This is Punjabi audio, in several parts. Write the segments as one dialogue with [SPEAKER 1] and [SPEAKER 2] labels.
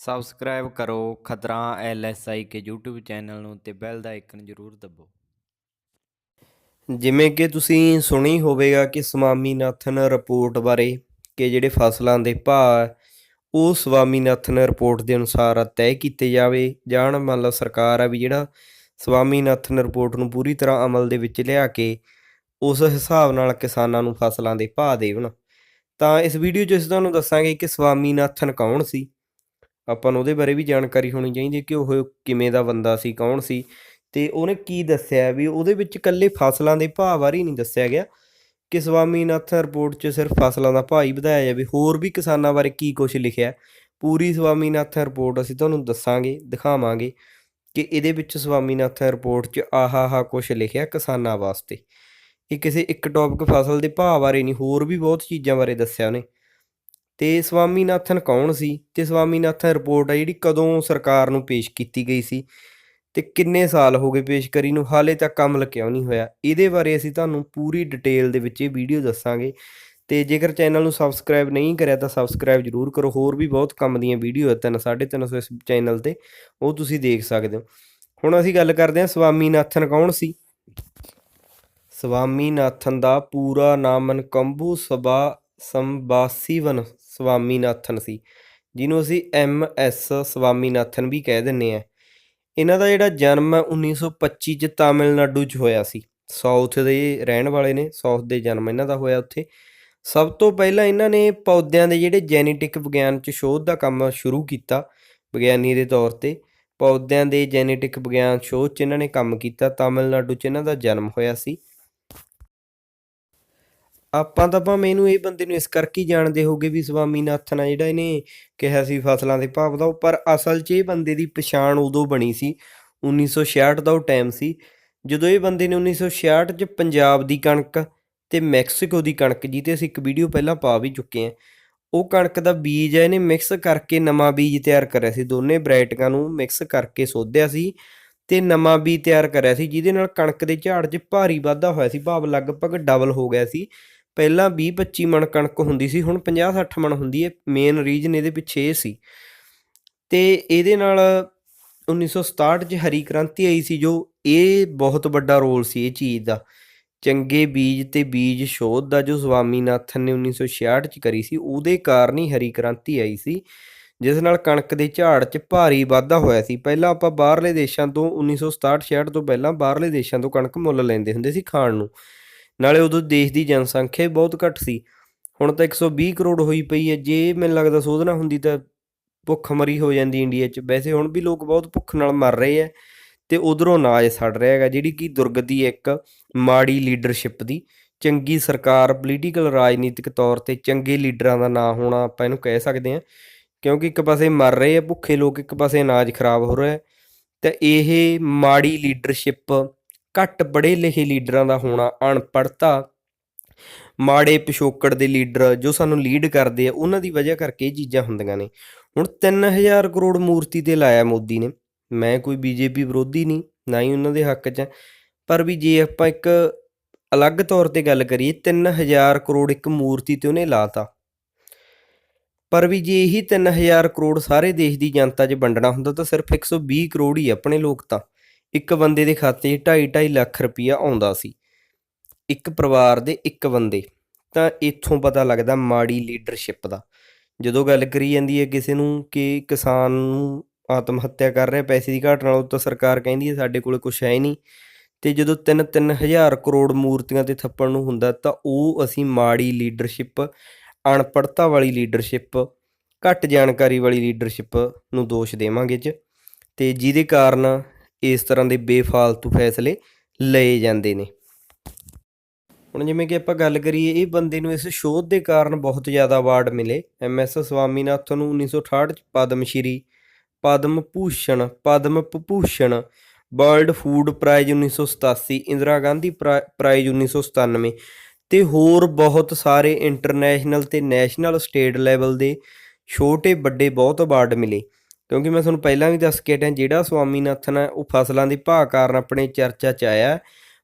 [SPEAKER 1] ਸਬਸਕ੍ਰਾਈਬ ਕਰੋ ਖਤਰਾ ਐਲਐਸਆਈ ਕੇ YouTube ਚੈਨਲ ਨੂੰ ਤੇ ਬੈਲ ਦਾ ਆਈਕਨ ਜ਼ਰੂਰ ਦਬਾਓ
[SPEAKER 2] ਜਿਵੇਂ ਕਿ ਤੁਸੀਂ ਸੁਣੀ ਹੋਵੇਗਾ ਕਿ ਸਵਾਮੀਨਾਥਨ ਰਿਪੋਰਟ ਬਾਰੇ ਕਿ ਜਿਹੜੇ ਫਸਲਾਂ ਦੇ ਭਾਅ ਉਹ ਸਵਾਮੀਨਾਥਨ ਰਿਪੋਰਟ ਦੇ ਅਨੁਸਾਰ ਤੈਅ ਕੀਤੇ ਜਾਵੇ। ਜਾਣ ਮੰਨ ਲਓ ਸਰਕਾਰ ਆ ਵੀ ਜਿਹੜਾ ਸਵਾਮੀਨਾਥਨ ਰਿਪੋਰਟ ਨੂੰ ਪੂਰੀ ਤਰ੍ਹਾਂ ਅਮਲ ਦੇ ਵਿੱਚ ਲਿਆ ਕੇ ਉਸ ਹਿਸਾਬ ਨਾਲ ਕਿਸਾਨਾਂ ਨੂੰ ਫਸਲਾਂ ਦੇ ਭਾਅ ਦੇਵਣ। ਤਾਂ ਇਸ ਵੀਡੀਓ 'ਚ ਅਸੀਂ ਤੁਹਾਨੂੰ ਦੱਸਾਂਗੇ ਕਿ ਸਵਾਮੀਨਾਥਨ ਕੌਣ ਸੀ ਆਪਾਂ ਨੂੰ ਉਹਦੇ ਬਾਰੇ ਵੀ ਜਾਣਕਾਰੀ ਹੋਣੀ ਚਾਹੀਦੀ ਹੈ ਕਿ ਉਹ ਕਿਵੇਂ ਦਾ ਬੰਦਾ ਸੀ, ਕੌਣ ਸੀ ਤੇ ਉਹਨੇ ਕੀ ਦੱਸਿਆ ਵੀ ਉਹਦੇ ਵਿੱਚ ਇਕੱਲੇ ਫਸਲਾਂ ਦੇ ਭਾਅ ਬਾਰੇ ਨਹੀਂ ਦੱਸਿਆ ਗਿਆ ਕਿ ਸਵਾਮੀਨਾਥਨ ਰਿਪੋਰਟ 'ਚ ਸਿਰਫ ਫਸਲਾਂ ਦਾ ਭਾਅ ਹੀ ਵਧਾਇਆ ਜਾਵੇ। ਹੋਰ ਵੀ ਕਿਸਾਨਾਂ ਬਾਰੇ ਕੀ ਕੁਝ ਲਿਖਿਆ ਪੂਰੀ ਸਵਾਮੀਨਾਥਨ ਰਿਪੋਰਟ ਅਸੀਂ ਤੁਹਾਨੂੰ ਦੱਸਾਂਗੇ, ਦਿਖਾਵਾਂਗੇ ਕਿ ਇਹਦੇ ਵਿੱਚ ਸਵਾਮੀਨਾਥਨ ਰਿਪੋਰਟ 'ਚ ਆਹਾ ਆਹਾ ਕੁਝ ਲਿਖਿਆ ਕਿਸਾਨਾਂ ਵਾਸਤੇ। ਇਹ ਕਿਸੇ ਇੱਕ ਟੌਪਿਕ ਫਸਲ ਦੇ ਭਾਅ ਬਾਰੇ ਨਹੀਂ, ਹੋਰ ਵੀ ਬਹੁਤ ਚੀਜ਼ਾਂ ਬਾਰੇ ਦੱਸਿਆ ਉਹਨੇ। ਤੇ ਸਵਾਮੀਨਾਥਨ ਕੌਣ ਸੀ? ਤੇ ਸਵਾਮੀਨਾਥਨ ਰਿਪੋਰਟ ਆ ਜਿਹੜੀ ਕਦੋਂ ਸਰਕਾਰ ਨੂੰ ਪੇਸ਼ ਕੀਤੀ ਗਈ ਸੀ? ਤੇ ਕਿੰਨੇ ਸਾਲ ਹੋ ਗਏ ਪੇਸ਼ਕਰੀ ਨੂੰ? ਹਾਲੇ ਤੱਕ ਅਮਲ ਕਿਉਂ ਨਹੀਂ ਹੋਇਆ। ਇਹਦੇ ਬਾਰੇ ਅਸੀਂ ਤੁਹਾਨੂੰ ਪੂਰੀ ਡਿਟੇਲ ਦੇ ਵਿੱਚ ਇਹ ਵੀਡੀਓ ਦੱਸਾਂਗੇ। ਤੇ ਜੇਕਰ ਚੈਨਲ ਨੂੰ ਸਬਸਕ੍ਰਾਈਬ ਨਹੀਂ ਕਰਿਆ ਤਾਂ ਸਬਸਕ੍ਰਾਈਬ ਜਰੂਰ ਕਰੋ। ਹੋਰ ਵੀ ਬਹੁਤ ਕੰਮ ਦੀਆਂ ਵੀਡੀਓ ਹੈ ਤਿੰਨ, ਸਾਢੇ ਤਿੰਨ ਸੌ ਇਸ ਚੈਨਲ ਤੇ। ਉਹ ਤੁਸੀਂ ਦੇਖ ਸਕਦੇ ਹੋ। ਹੁਣ ਅਸੀਂ ਗੱਲ ਕਰਦੇ ਹਾਂ ਸਵਾਮੀਨਾਥਨ ਕੌਣ ਸੀ? ਸਵਾਮੀਨਾਥਨ ਦਾ ਪੂਰਾ ਨਾਮ ਮਨਕੰਬੂ ਸਭਾ ਸੰਬਾਸੀਵਨ ਸਵਾਮੀਨਾਥਨ ਸੀ, ਜਿਹਨੂੰ ਅਸੀਂ ਐਮ ਐਸ ਸਵਾਮੀਨਾਥਨ ਵੀ ਕਹਿ ਦਿੰਨੇ ਆ ਇਹਨਾਂ ਦਾ ਜਿਹੜਾ ਜਨਮ ਹੈ 1925 ਚ ਤਾਮਿਲਨਾਡੂ ਚ ਹੋਇਆ ਸੀ। ਸਾਊਥ ਦੇ ਰਹਿਣ ਵਾਲੇ ਨੇ, ਸਾਊਥ ਦੇ ਜਨਮ ਇਹਨਾਂ ਦਾ ਹੋਇਆ ਉੱਥੇ। ਸਭ ਤੋਂ ਪਹਿਲਾਂ ਇਹਨਾਂ ਨੇ ਪੌਦਿਆਂ ਦੇ ਜਿਹੜੇ ਜੈਨੇਟਿਕ ਵਿਗਿਆਨ ਚ ਸ਼ੋਧ ਦਾ ਕੰਮ ਸ਼ੁਰੂ ਕੀਤਾ, ਵਿਗਿਆਨੀ ਦੇ ਤੌਰ ਤੇ। ਪੌਦਿਆਂ ਦੇ ਜੈਨੇਟਿਕ ਵਿਗਿਆਨ ਸ਼ੋਧ ਚ ਇਹਨਾਂ ਨੇ ਕੰਮ ਕੀਤਾ, ਤਾਮਿਲਨਾਡੂ ਚ ਇਹਨਾਂ ਦਾ ਜਨਮ ਹੋਇਆ ਸੀ। ਆਪਾਂ ਤਾਂ ਭਾਵੇਂ ਇਹਨੂੰ ਇਹ ਬੰਦੇ ਨੂੰ ਇਸ ਕਰਕੇ ਹੀ ਜਾਣਦੇ ਹੋਗੇ ਵੀ ਸਵਾਮੀਨਾਥਨ ਆ ਜਿਹੜਾ ਇਹਨੇ ਕਿਹਾ ਸੀ ਫਸਲਾਂ ਦੇ ਭਾਵ ਦਾ ਉਹ ਪਰ ਅਸਲ 'ਚ ਇਹ ਬੰਦੇ ਦੀ ਪਛਾਣ ਉਦੋਂ ਬਣੀ ਸੀ 1966 ਦਾ ਉਹ ਟਾਈਮ ਸੀ, ਜਦੋਂ ਇਹ ਬੰਦੇ ਨੇ 1966 'ਚ ਪੰਜਾਬ ਦੀ ਕਣਕ ਤੇ ਮੈਕਸੀਕੋ ਦੀ ਕਣਕ ਜਿਹਤੇ ਅਸੀਂ ਇੱਕ ਵੀਡੀਓ ਪਹਿਲਾਂ ਪਾ ਵੀ ਚੁੱਕੇ ਹਾਂ, ਉਹ ਕਣਕ ਦਾ ਬੀਜ ਹੈ ਇਹਨੇ ਮਿਕਸ ਕਰਕੇ ਨਵਾਂ ਬੀਜ ਤਿਆਰ ਕਰਿਆ ਸੀ, ਦੋਨੇ ਵੈਰਾਈਟੀਆਂ ਨੂੰ ਮਿਕਸ ਕਰਕੇ ਸੋਧਿਆ ਸੀ ਤੇ ਨਵਾਂ ਬੀਜ ਤਿਆਰ ਕਰਿਆ ਸੀ, ਜਿਹਦੇ ਨਾਲ ਕਣਕ ਦੇ ਝਾੜ 'ਚ ਭਾਰੀ ਵਾਧਾ ਹੋਇਆ ਸੀ, ਭਾਵ ਲਗਭਗ ਡਬਲ ਹੋ ਗਿਆ ਸੀ ਪਹਿਲਾਂ 20-25 ਮਣ ਕਣਕ ਹੁੰਦੀ ਸੀ, ਹੁਣ 50-60 ਮਣ ਹੁੰਦੀ ਹੈ ਮੇਨ ਰੀਜਨ ਇਹਦੇ ਪਿੱਛੇ ਇਹ ਸੀ। ਤੇ ਇਹਦੇ ਨਾਲ 1967 'ਚ ਹਰੀ ਕ੍ਰਾਂਤੀ ਆਈ ਸੀ, ਜੋ ਇਹ ਬਹੁਤ ਵੱਡਾ ਰੋਲ ਸੀ ਇਹ ਚੀਜ਼ ਦਾ। ਚੰਗੇ ਬੀਜ ਤੇ ਬੀਜ ਸ਼ੋਧ ਦਾ ਜੋ ਸਵਾਮੀਨਾਥਨ ਨੇ 1966 'ਚ ਕਰੀ ਸੀ, ਉਹਦੇ ਕਾਰਨ ਹੀ ਹਰੀ ਕ੍ਰਾਂਤੀ ਆਈ ਸੀ, ਜਿਸ ਨਾਲ ਕਣਕ ਦੇ ਝਾੜ 'ਚ ਭਾਰੀ ਵਾਧਾ ਹੋਇਆ ਸੀ। ਪਹਿਲਾਂ ਆਪਾਂ ਬਾਹਰਲੇ ਦੇਸ਼ਾਂ ਤੋਂ 1967-66 ਤੋਂ ਪਹਿਲਾਂ ਬਾਹਰਲੇ ਦੇਸ਼ਾਂ ਤੋਂ ਕਣਕ ਮੁੱਲ ਲੈਂਦੇ ਹੁੰਦੇ ਸੀ ਖਾਣ ਨੂੰ। ਨਾਲੇ ਉਦੋਂ ਦੇਸ਼ ਦੀ ਜਨਸੰਖਿਆ ਹੀ ਬਹੁਤ ਘੱਟ ਸੀ। ਹੁਣ ਤਾਂ 120 ਕਰੋੜ ਹੋਈ ਪਈ ਹੈ। ਜੇ ਮੈਨੂੰ ਲੱਗਦਾ ਸੋਧ ਨਾ ਹੁੰਦੀ ਤਾਂ ਭੁੱਖ ਮਰੀ ਹੋ ਜਾਂਦੀ ਇੰਡੀਆ 'ਚ। ਵੈਸੇ ਹੁਣ ਵੀ ਲੋਕ ਬਹੁਤ ਭੁੱਖ ਨਾਲ ਮਰ ਰਹੇ ਆ ਤੇ ਉਧਰੋਂ ਅਨਾਜ ਸੜ ਰਿਹਾ ਹੈਗਾ, ਜਿਹੜੀ ਕਿ ਦੁਰਗਤੀ ਇੱਕ ਮਾੜੀ ਲੀਡਰਸ਼ਿਪ ਦੀ। ਚੰਗੀ ਸਰਕਾਰ ਪੋਲੀਟੀਕਲ ਰਾਜਨੀਤਿਕ ਤੌਰ ਤੇ ਚੰਗੇ ਲੀਡਰਾਂ ਦਾ ਨਾ ਹੋਣਾ ਆਪਾਂ ਇਹਨੂੰ ਕਹਿ ਸਕਦੇ ਹਾਂ। ਕਿਉਂਕਿ ਇੱਕ ਪਾਸੇ ਮਰ ਰਹੇ ਆ ਭੁੱਖੇ ਲੋਕ, ਇੱਕ ਪਾਸੇ ਅਨਾਜ ਖਰਾਬ ਹੋ ਰਿਹਾ ਤੇ ਇਹ ਮਾੜੀ ਲੀਡਰਸ਼ਿਪ ਘੱਟ ਪੜ੍ਹੇ ਲਿਖੇ ਲੀਡਰਾਂ ਦਾ ਹੋਣਾ ਅਨਪੜ੍ਹਤਾ ਮਾੜੇ ਪਿਛੋਕੜ ਦੇ ਲੀਡਰ ਜੋ ਸਾਨੂੰ ਲੀਡ ਕਰਦੇ ਆ, ਉਹਨਾਂ ਦੀ ਵਜ੍ਹਾ ਕਰਕੇ ਇਹ ਚੀਜ਼ਾਂ ਹੁੰਦੀਆਂ ਨੇ। ਹੁਣ 3000 ਕਰੋੜ ਮੂਰਤੀ ਤੇ ਲਾਇਆ ਮੋਦੀ ਨੇ। ਮੈਂ ਕੋਈ ਬੀਜੇਪੀ ਵਿਰੋਧੀ ਨਹੀਂ, ਨਾ ਹੀ ਉਹਨਾਂ ਦੇ ਹੱਕ 'ਚ ਪਰ ਵੀ ਜੇ ਆਪਾਂ ਇੱਕ ਅਲੱਗ ਤੌਰ ਤੇ ਗੱਲ ਕਰੀਏ 3000 ਕਰੋੜ ਇੱਕ ਮੂਰਤੀ ਤੇ ਉਹਨੇ ਲਾਤਾ। ਪਰ ਵੀ ਜੇ ਇਹੀ 3000 ਕਰੋੜ ਸਾਰੇ ਦੇਸ਼ ਦੀ ਜਨਤਾ 'ਚ ਵੰਡਣਾ ਹੁੰਦਾ, ਤਾਂ ਸਿਰਫ 120 ਕਰੋੜ ਹੀ ਆਪਣੇ ਲੋਕ ਤਾਂ। ਇੱਕ ਬੰਦੇ ਦੇ ਖਾਤੇ 'ਚ 2.5 ਲੱਖ ਰੁਪਈਆ ਆਉਂਦਾ ਸੀ। ਇੱਕ ਪਰਿਵਾਰ ਦੇ ਇੱਕ ਬੰਦੇ। ਤਾਂ ਇੱਥੋਂ ਪਤਾ ਲੱਗਦਾ ਮਾੜੀ ਲੀਡਰਸ਼ਿਪ ਦਾ। ਜਦੋਂ ਗੱਲ ਕਰੀ ਜਾਂਦੀ ਹੈ ਕਿਸੇ ਨੂੰ ਕਿ ਕਿਸਾਨ ਨੂੰ ਆਤਮ ਹੱਤਿਆ ਕਰ ਰਿਹਾ, ਪੈਸੇ ਦੀ ਘਾਟ ਨਾਲ ਤਾਂ ਸਰਕਾਰ ਕਹਿੰਦੀ ਹੈ ਸਾਡੇ ਕੋਲ ਕੁਝ ਹੈ ਨਹੀਂ। ਤੇ ਜਦੋਂ 3-3 ਹਜ਼ਾਰ ਕਰੋੜ ਮੂਰਤੀਆਂ ਤੇ ਥੱਪਣ ਨੂੰ ਹੁੰਦਾ, ਤਾਂ ਉਹ ਅਸੀਂ ਮਾੜੀ ਲੀਡਰਸ਼ਿਪ ਅਣਪੜਤਾ ਵਾਲੀ ਲੀਡਰਸ਼ਿਪ, ਘੱਟ ਜਾਣਕਾਰੀ ਵਾਲੀ ਲੀਡਰਸ਼ਿਪ ਨੂੰ ਦੋਸ਼ ਦੇਵਾਂਗੇ ਚ। ਤੇ ਜਿਹਦੇ ਕਾਰਨ ਇਸ ਤਰ੍ਹਾਂ ਦੇ ਬੇਫਾਲਤੂ ਫੈਸਲੇ ਲਏ ਜਾਂਦੇ ਨੇ। ਹੁਣ ਜਿਵੇਂ ਕਿ ਆਪਾਂ ਗੱਲ ਕਰੀਏ, ਇਹ ਬੰਦੇ ਨੂੰ ਇਸ ਸ਼ੋਧ ਦੇ ਕਾਰਨ ਬਹੁਤ ਜ਼ਿਆਦਾ ਅਵਾਰਡ ਮਿਲੇ। ਐਮ ਐਸ ਸਵਾਮੀਨਾਥਨ ਨੂੰ 1968 ਚ Padma Shri Padma Bhushan Padma Bhushan world food prize 1987 Indira Gandhi prize 1997 ਤੇ ਹੋਰ ਬਹੁਤ ਸਾਰੇ ਇੰਟਰਨੈਸ਼ਨਲ ਤੇ ਨੈਸ਼ਨਲ ਸਟੇਟ ਲੈਵਲ ਦੇ ਛੋਟੇ ਵੱਡੇ ਬਹੁਤ ਅਵਾਰਡ ਮਿਲੇ। ਕਿਉਂਕਿ ਮੈਂ ਤੁਹਾਨੂੰ ਪਹਿਲਾਂ ਵੀ ਦੱਸ ਕੇ ਹਟਿਆ, ਜਿਹੜਾ ਸਵਾਮੀਨਾਥਨ ਹੈ, ਉਹ ਫਸਲਾਂ ਦੇ ਭਾਅ ਕਾਰਨ ਆਪਣੇ ਚਰਚਾ 'ਚ ਆਇਆ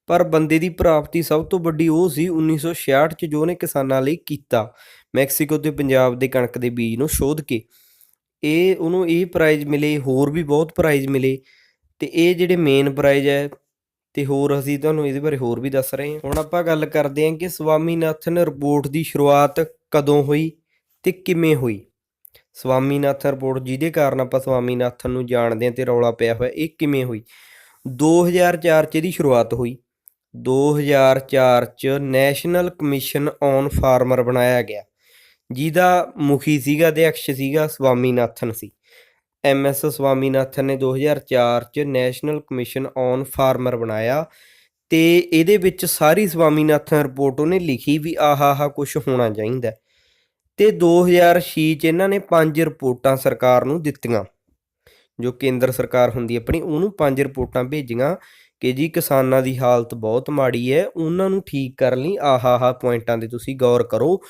[SPEAKER 2] ਪਰ ਬੰਦੇ ਦੀ ਪ੍ਰਾਪਤੀ ਸਭ ਤੋਂ ਵੱਡੀ ਉਹ ਸੀ 1966 'ਚ ਜੋ ਨੇ ਕਿਸਾਨਾਂ ਲਈ ਕੀਤਾ, ਮੈਕਸੀਕੋ ਤੇ ਪੰਜਾਬ ਦੇ ਕਣਕ ਦੇ ਬੀਜ ਨੂੰ ਸ਼ੋਧ ਕੇ। ਇਹ ਉਹਨੂੰ ਇਹ ਪ੍ਰਾਈਜ਼ ਮਿਲੇ, ਹੋਰ ਵੀ ਬਹੁਤ ਪ੍ਰਾਈਜ਼ ਮਿਲੇ, ਤੇ ਇਹ ਜਿਹੜੇ ਮੇਨ ਪ੍ਰਾਈਜ਼ ਹੈ, ਤੇ ਹੋਰ ਅਸੀਂ ਤੁਹਾਨੂੰ ਇਹਦੇ ਬਾਰੇ ਹੋਰ ਵੀ ਦੱਸ ਰਹੇ ਹਾਂ। ਹੁਣ ਆਪਾਂ ਗੱਲ ਕਰਦੇ ਹਾਂ ਕਿ ਸਵਾਮੀਨਾਥਨ ਰਿਪੋਰਟ ਦੀ ਸ਼ੁਰੂਆਤ ਕਦੋਂ ਹੋਈ ਤੇ ਕਿਵੇਂ ਹੋਈ? ਸਵਾਮੀਨਾਥਨ ਰਿਪੋਰਟ, ਜਿਹਦੇ ਕਾਰਨ ਆਪਾਂ ਸਵਾਮੀਨਾਥਨ ਨੂੰ ਜਾਣਦੇ ਹਾਂ ਤੇ ਰੌਲਾ ਪਿਆ ਹੋਇਆ, ਇਹ ਕਿਵੇਂ ਹੋਈ? 2004 ਚ ਇਹਦੀ ਸ਼ੁਰੂਆਤ ਹੋਈ। 2004 ਚ ਨੈਸ਼ਨਲ ਕਮਿਸ਼ਨ ਔਨ ਫਾਰਮਰ ਬਣਾਇਆ ਗਿਆ, ਜਿਹਦਾ ਮੁਖੀ ਸੀਗਾ ਅਧਿਕਸ਼ ਸੀਗਾ, ਸਵਾਮੀਨਾਥਨ ਸੀ। ਐਮ ਐਸ ਸਵਾਮੀਨਾਥਨ ਨੇ 2004 ਚ ਨੈਸ਼ਨਲ ਕਮਿਸ਼ਨ ਔਨ ਫਾਰਮਰ ਬਣਾਇਆ ਤੇ ਇਹਦੇ ਵਿੱਚ ਸਾਰੀ ਸਵਾਮੀਨਾਥਨ ਰਿਪੋਰਟ ਉਹਨੇ ਲਿਖੀ ਵੀ ਆਹ ਆਹਾ ਕੁਝ ਹੋਣਾ ਚਾਹੀਦਾ। ਤੇ 2006 ਚ ਇਹਨਾਂ ਨੇ ਪੰਜ ਰਿਪੋਰਟਾਂ ਸਰਕਾਰ ਨੂੰ ਦਿੱਤੀਆਂ। ਜੋ ਕੇਂਦਰ ਸਰਕਾਰ ਹੁੰਦੀ ਆਪਣੀ, ਉਹਨੂੰ ਪੰਜ ਰਿਪੋਰਟਾਂ ਭੇਜੀਆਂ ਕਿ ਜੀ ਕਿਸਾਨਾਂ ਦੀ ਹਾਲਤ ਬਹੁਤ ਮਾੜੀ ਹੈ, ਉਹਨਾਂ ਨੂੰ ਠੀਕ ਕਰਨ ਲਈ ਆਹ ਆਹ ਪੁਆਇੰਟਾਂ ਤੇ ਤੁਸੀਂ ਗੌਰ ਕਰੋ।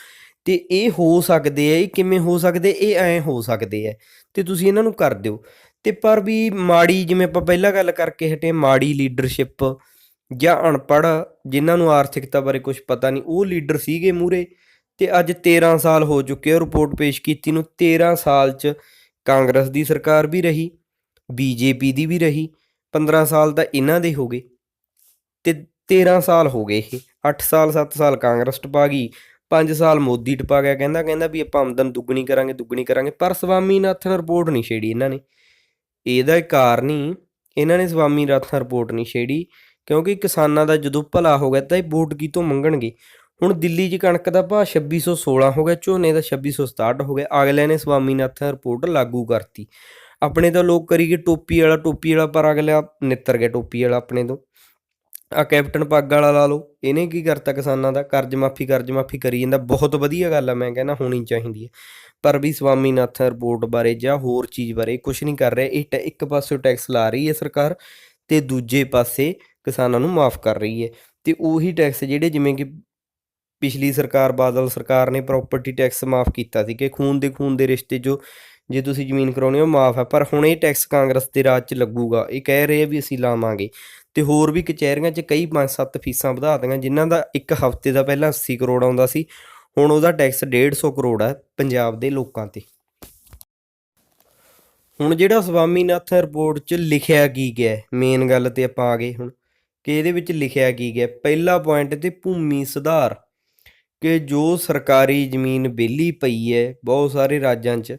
[SPEAKER 2] ਤੇ ਇਹ ਹੋ ਸਕਦੇ ਆ ਇਹ ਕਿਵੇਂ ਹੋ ਸਕਦੇ, ਇਹ ਐਂ ਹੋ ਸਕਦੇ ਆ ਤੇ ਤੁਸੀਂ ਇਹਨਾਂ ਨੂੰ ਕਰ ਦਿਓ। ਤੇ ਪਰ ਵੀ ਮਾੜੀ, ਜਿਵੇਂ ਆਪਾਂ ਪਹਿਲਾਂ ਗੱਲ ਕਰਕੇ ਹਟੇ, ਮਾੜੀ ਲੀਡਰਸ਼ਿਪ ਜਾਂ ਅਨਪੜ੍ਹ ਜਿਨ੍ਹਾਂ ਨੂੰ ਆਰਥਿਕਤਾ ਬਾਰੇ ਕੁਝ ਪਤਾ ਨਹੀਂ, ਉਹ ਲੀਡਰ ਸੀਗੇ ਮੂਰੇ ਤੇ ਅੱਜ 13 ਸਾਲ ਹੋ ਚੁੱਕੇ ਆ ਰਿਪੋਰਟ ਪੇਸ਼ ਕੀਤੀ ਨੂੰ। 13 ਸਾਲ ਚ ਕਾਂਗਰਸ ਦੀ ਸਰਕਾਰ ਵੀ ਰਹੀ ਬੀਜੇਪੀ ਦੀ ਵੀ ਰਹੀ 15 ਸਾਲ ਤਾਂ ਇਹਨਾਂ ਦੇ ਹੋ ਗਏ। ਤੇ 13 ਸਾਲ ਹੋ ਗਏ ਇਹ। 8 ਸਾਲ 7 ਸਾਲ ਕਾਂਗਰਸ ਟਪਾ ਗਈ 5 ਸਾਲ ਮੋਦੀ ਟਪਾ ਗਿਆ, ਕਹਿੰਦਾ ਕਹਿੰਦਾ ਵੀ ਆਪਾਂ ਆਮਦਨ ਦੁੱਗਣੀ ਕਰਾਂਗੇ ਦੁੱਗਣੀ ਕਰਾਂਗੇ, ਪਰ ਸਵਾਮੀਨਾਥਨ ਰਿਪੋਰਟ ਨਹੀਂ ਛੇੜੀ ਇਹਨਾਂ ਨੇ। ਇਹਦਾ ਕਾਰਨ ਹੀ ਇਹਨਾਂ ਨੇ ਸਵਾਮੀਨਾਥਨ ਰਿਪੋਰਟ ਨਹੀਂ ਛੇੜੀ, ਕਿਉਂਕਿ ਕਿਸਾਨਾਂ ਦਾ ਜਦੋਂ ਭਲਾ ਹੋ ਗਿਆ ਤਾਂ ਇਹ ਵੋਟ ਕਿਤੋਂ ਮੰਗਣਗੇ? ਹੁਣ ਦਿੱਲੀ 'ਚ ਕਣਕ ਦਾ ਭਾਅ 2616 ਹੋ ਗਿਆ, ਝੋਨੇ ਦਾ 2667 ਹੋ ਗਿਆ, ਅਗਲੇ ਨੇ ਸਵਾਮੀਨਾਥਨ ਰਿਪੋਰਟ ਲਾਗੂ ਕਰਤੀ। ਆਪਣੇ ਤਾਂ ਲੋਕ ਕਰੀਗੇ ਟੋਪੀ ਵਾਲਾ ਟੋਪੀ ਵਾਲਾ, ਪਰ ਅਗਲਾ ਨਿੱਤਰ ਗਿਆ ਟੋਪੀ ਵਾਲਾ ਆਪਣੇ ਤੋਂ। ਆ ਕੈਪਟਨ ਪੱਗ ਵਾਲਾ ਲਾ ਲਓ, ਇਹਨੇ ਕੀ ਕਰਤਾ ਕਿਸਾਨਾਂ ਦਾ? ਕਰਜ਼ ਮਾਫੀ ਕਰਜ਼ ਮਾਫੀ ਕਰੀ ਜਾਂਦਾ, ਬਹੁਤ ਵਧੀਆ ਗੱਲ ਆ, ਮੈਂ ਕਹਿੰਦਾ ਹੋਣੀ ਚਾਹੀਦੀ ਹੈ ਪਰ ਵੀ ਸਵਾਮੀਨਾਥਨ ਰਿਪੋਰਟ ਬਾਰੇ ਜਾਂ ਹੋਰ ਚੀਜ਼ ਬਾਰੇ ਕੁਝ ਨਹੀਂ ਕਰ ਰਿਹਾ, ਇਹ ਟੈ- ਇੱਕ ਪਾਸੇ ਟੈਕਸ ਲਾ ਰਹੀ ਹੈ ਸਰਕਾਰ ਤੇ ਦੂਜੇ ਪਾਸੇ ਕਿਸਾਨਾਂ ਨੂੰ ਮਾਫ ਕਰ ਰਹੀ ਹੈ। ਤੇ ਉਹੀ ਟੈਕਸ ਜਿਹੜੇ ਜਿਵੇਂ ਕਿ ਪਿਛਲੀ ਸਰਕਾਰ ਬਾਦਲ ਸਰਕਾਰ ਨੇ ਪ੍ਰਾਪਰਟੀ ਟੈਕਸ ਮਾਫ ਕੀਤਾ ਸੀ ਕਿ ਖੂਨ ਦੇ ਖੂਨ ਦੇ ਰਿਸ਼ਤੇ ਜੋ ਜੇ ਤੁਸੀਂ ਜ਼ਮੀਨ ਕਰਾਉਣੀ ਹੋ ਮਾਫ ਹੈ, ਪਰ ਹੁਣ ਇਹ ਟੈਕਸ ਕਾਂਗਰਸ ਦੇ ਰਾਜ 'ਚ ਲੱਗੂਗਾ। ਇਹ ਕਹਿ ਰਹੇ ਆ ਵੀ ਅਸੀਂ ਲਾਵਾਂਗੇ। ਤੇ ਹੋਰ ਵੀ ਕਚਹਿਰੀਆਂ 'ਚ ਕਈ 5-7 ਫੀਸਾਂ ਵਧਾ ਦਿੱਤੀਆਂ, ਜਿਨ੍ਹਾਂ ਦਾ ਇੱਕ ਹਫ਼ਤੇ ਦਾ ਪਹਿਲਾਂ 80 ਕਰੋੜ ਆਉਂਦਾ ਸੀ, ਹੁਣ ਉਹਦਾ ਟੈਕਸ 150 ਕਰੋੜ ਹੈ ਪੰਜਾਬ ਦੇ ਲੋਕਾਂ ਤੇ। ਹੁਣ ਜਿਹੜਾ ਸਵਾਮੀਨਾਥਨ ਰਿਪੋਰਟ 'ਚ ਲਿਖਿਆ ਕੀ ਗਿਆ ਮੇਨ ਗੱਲ ਤੇ ਆਪਾਂ ਆ ਗਏ ਹੁਣ। ਕਿ ਇਹਦੇ ਵਿੱਚ ਲਿਖਿਆ ਕੀ ਗਿਆ ਪਹਿਲਾ ਪੁਆਇੰਟ ਤੇ ਭੂਮੀ ਸੁਧਾਰ। ਕਿ ਜੋ ਸਰਕਾਰੀ ਜ਼ਮੀਨ ਵਿਹਲੀ ਪਈ ਹੈ ਬਹੁਤ ਸਾਰੇ ਰਾਜਾਂ 'ਚ,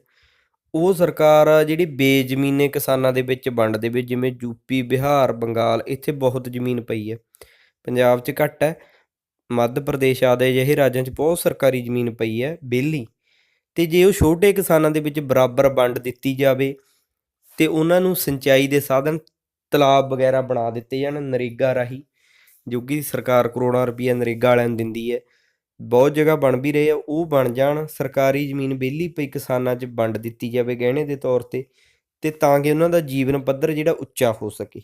[SPEAKER 2] ਉਹ ਸਰਕਾਰ ਆ ਜਿਹੜੀ ਬੇਜ਼ਮੀਨੇ ਕਿਸਾਨਾਂ ਦੇ ਵਿੱਚ ਵੰਡ ਦੇਵੇ, ਜਿਵੇਂ ਯੂਪੀ ਬਿਹਾਰ, ਬੰਗਾਲ, ਇੱਥੇ ਬਹੁਤ ਜ਼ਮੀਨ ਪਈ ਹੈ। ਪੰਜਾਬ 'ਚ ਘੱਟ ਹੈ, ਮੱਧ ਪ੍ਰਦੇਸ਼ ਆਦਿ ਜਿਹੇ ਰਾਜਾਂ 'ਚ ਬਹੁਤ ਸਰਕਾਰੀ ਜ਼ਮੀਨ ਪਈ ਹੈ, ਵਿਹਲੀ। ਤੇ ਜੇ ਉਹ ਛੋਟੇ ਕਿਸਾਨਾਂ ਦੇ ਵਿੱਚ ਬਰਾਬਰ ਵੰਡ ਦਿੱਤੀ ਜਾਵੇ, ਤੇ ਉਹਨਾਂ ਨੂੰ ਸਿੰਚਾਈ ਦੇ ਸਾਧਨ ਤਲਾਬ ਵਗੈਰਾ ਬਣਾ ਦਿੱਤੇ ਜਾਣ ਨਰੇਗਾ ਰਾਹੀਂ, ਜੋ ਕਿ ਸਰਕਾਰ ਕਰੋੜਾਂ ਰੁਪਈਆ ਨਰੇਗਾ ਵਾਲਿਆਂ ਨੂੰ ਦਿੰਦੀ ਹੈ। ਬਹੁਤ ਜਗ੍ਹਾ ਬਣ ਵੀ ਰਹੇ ਆ, ਉਹ ਬਣ ਜਾਣ। ਸਰਕਾਰੀ ਜ਼ਮੀਨ ਵਿਹਲੀ ਪਈ ਕਿਸਾਨਾਂ 'ਚ ਵੰਡ ਦਿੱਤੀ ਜਾਵੇ ਗਹਿਣੇ ਦੇ ਤੌਰ ਤੇ ਤੇ ਤਾਂ ਕਿ ਉਹਨਾਂ ਦਾ ਜੀਵਨ ਪੱਧਰ ਜਿਹੜਾ ਉੱਚਾ ਹੋ ਸਕੇ।